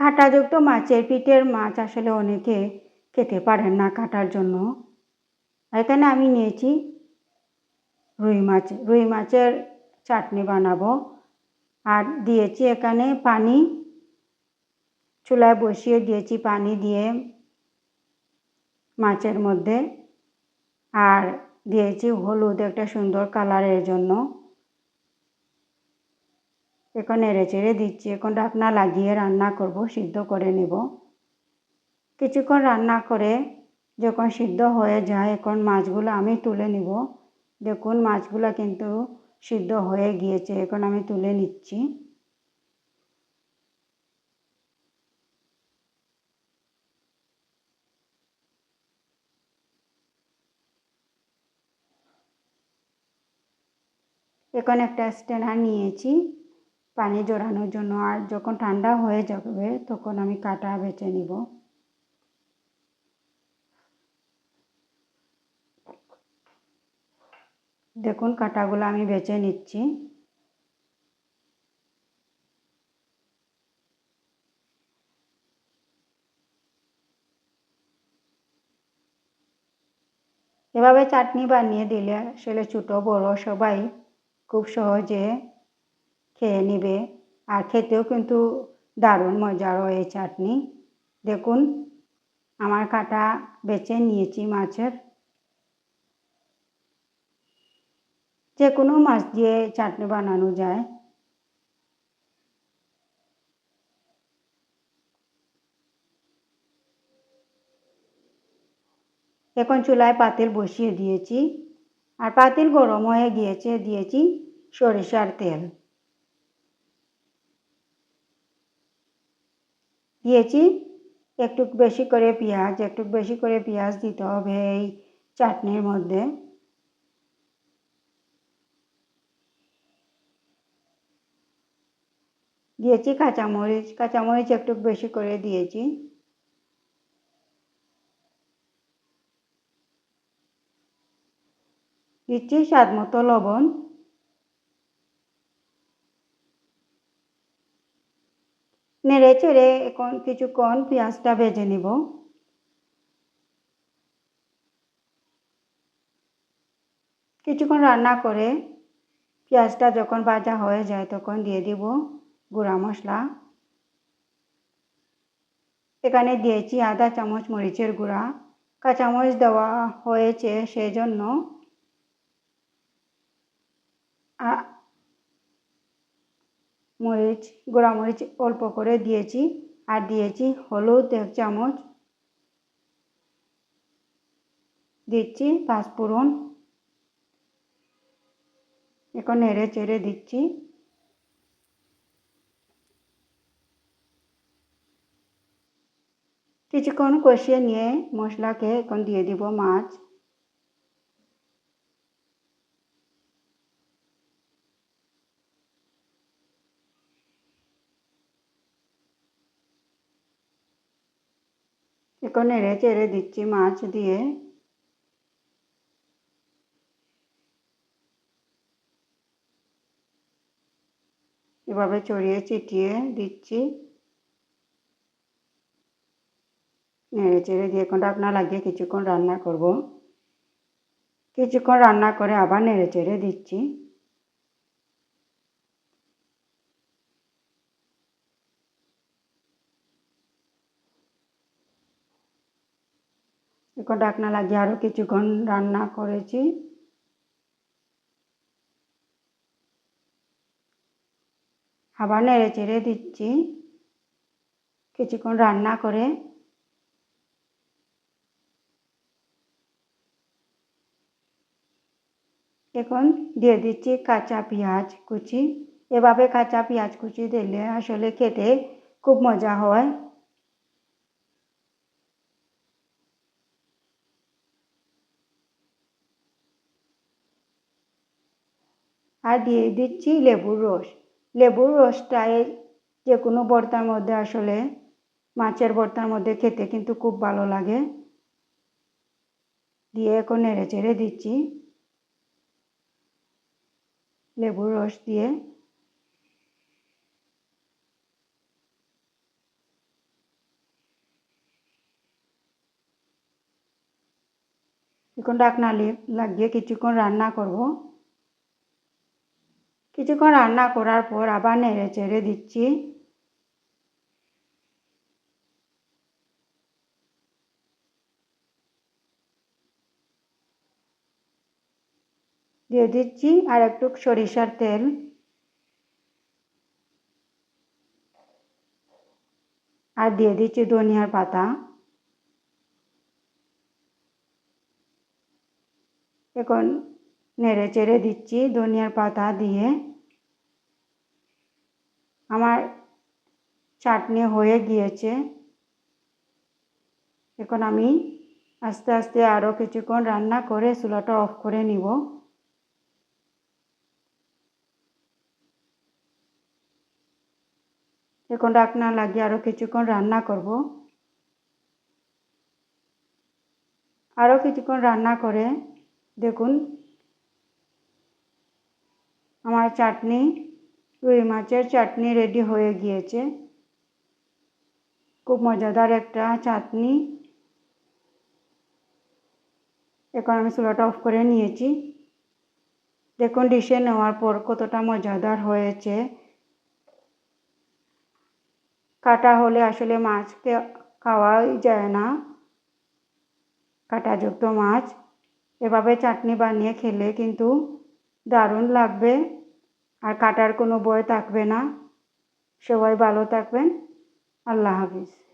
কাঁটাযুক্ত মাছের পিঠের মাছ আসলে অনেকে খেতে পারেন না কাটার জন্য। এখানে আমি নিয়েছি রুই মাছ। রুই মাছের চাটনি বানাবো। আর দিয়েছি এখানে পানি। চুলায় বসিয়ে দিয়েছি পানি দিয়ে মাছের মধ্যে। আর দিয়েছি হলুদ, একটা সুন্দর কালারের জন্য। এখন নেড়ে চেড়ে দিচ্ছি। এখন ঢাকনা লাগিয়ে রান্না করব, সিদ্ধ করে নেব। কিছুক্ষণ রান্না করে যখন সিদ্ধ হয়ে যায়, এখন মাছগুলো আমি তুলে নিব। দেখুন, মাছগুলো কিন্তু সিদ্ধ হয়ে গিয়েছে, এখন আমি তুলে নিচ্ছি। এখন একটা স্ট্যান্ডার নিয়েছি। পানি জড়ানোর জন্য আর যখন ঠান্ডা হয়ে যাবে, তখন আমি কাটা বেছে নিব। দেখুন, কাটাগুলো আমি বেছে নিচ্ছি। এভাবে চাটনি বানিয়ে দিলে আসলে ছোটো, বড় সবাই খুব সহজে খেয়ে নেবে। আর খেতেও কিন্তু দারুণ মজার এই চাটনি। দেখুন, আমার কাটা বেছে নিয়েছি মাছের। যে কোনো মাছ দিয়ে চাটনি বানানো যায়। এখন চুলায় পাতিল বসিয়ে দিয়েছি। আর পাতিল গরম হয়ে গিয়েছে, দিয়েছি সরিষার তেল। দিয়েছি। একটু বেশি করে পেঁয়াজ, একটু বেশি করে পেঁয়াজ দিতে হবে এই চাটনির মধ্যে। দিয়েছি কাঁচামরিচ কাঁচামরিচ একটু বেশি করে দিয়েছি। দিচ্ছি স্বাদ মতো লবণ। নেড়ে চেড়ে এখন কিছুক্ষণ পেঁয়াজটা ভেজে নিব। কিছুক্ষণ রান্না করে পেঁয়াজটা যখন ভাজা হয়ে যায় তখন দিয়ে দিব গুঁড়া মশলা। এখানে দিয়েছি আধা চামচ মরিচের গুঁড়া। কাঁচামরিচ দেওয়া হয়েছে সেজন্য। মরিচ গোড়া মরিচ অল্প করে দিয়েছি আর দিয়েছি হলুদ এক চামচ। দিচ্ছি পাঁচফোড়ন এখন নেড়ে চেড়ে দিচ্ছি। কিছুক্ষণ কষিয়ে নিয়ে মশলাকে এখন দিয়ে দিব মাছ। এখন নেড়ে চেড়ে দিচ্ছি মাছ দিয়ে। এভাবে চড়িয়ে চিটিয়ে দিচ্ছি। নেড়ে চেড়ে দিয়ে এখন ঢাকনা লাগিয়ে কিছুক্ষণ রান্না করব। কিছুক্ষণ রান্না করে আবার নেড়ে চেড়ে দিচ্ছি। এখন ঢাকনা লাগিয়ে আরও কিছুক্ষণ রান্না করেছি। আবার নেড়ে চেড়ে দিচ্ছি। কিছুক্ষণ রান্না করে এখন দিয়ে দিচ্ছি কাঁচা পেঁয়াজ কুচি। এভাবে কাঁচা পেঁয়াজ কুচি দিলে আসলে খেতে খুব মজা হয়। আর দিয়ে দিচ্ছি লেবুর রস। লেবুর রসটায় যে কোনো ভর্তার মধ্যে আসলে, মাছের ভর্তার মধ্যে খেতে কিন্তু খুব ভালো লাগে। দিয়ে এখন নেড়ে চেড়ে দিচ্ছি। লেবুর রস দিয়ে। এখন ডাকনা লাগিয়ে কিছুক্ষণ রান্না করব। কিছুক্ষণ রান্না করার পর আবার নেড়ে চেড়ে দিচ্ছি। দিয়ে দিচ্ছি আর একটু সরিষার তেল। আর দিয়ে দিচ্ছি ধনিয়ার পাতা। এখন নেড়ে চেড়ে দিচ্ছি ধনিয়ার পাতা দিয়ে। আমার চাটনি হয়ে গিয়েছে। এখন আমি আস্তে আস্তে আরও কিছুক্ষণ রান্না করে চুলাটা অফ করে নিব। এখন ডাকনা লাগিয়ে আরও কিছুক্ষণ রান্না করব। আরও কিছুক্ষণ রান্না করে দেখুন, আমার চাটনি রুই মাছের চাটনি রেডি হয়ে গিয়েছে। খুব মজাদার একটা চাটনি। এখন আমি চুলাটা অফ করে নিয়েছি। দেখুন ডিশে নেওয়ার পর কতটা মজাদার হয়েছে। কাটা হলে আসলে মাছকে খাওয়াই যায় না। কাঁটাযুক্ত মাছ। এভাবে চাটনি বানিয়ে খেলে কিন্তু দারুণ লাগবে। আর কাটার কোনো ভয় থাকবে না। সবাই ভালো থাকবেন। আল্লাহ হাফিজ।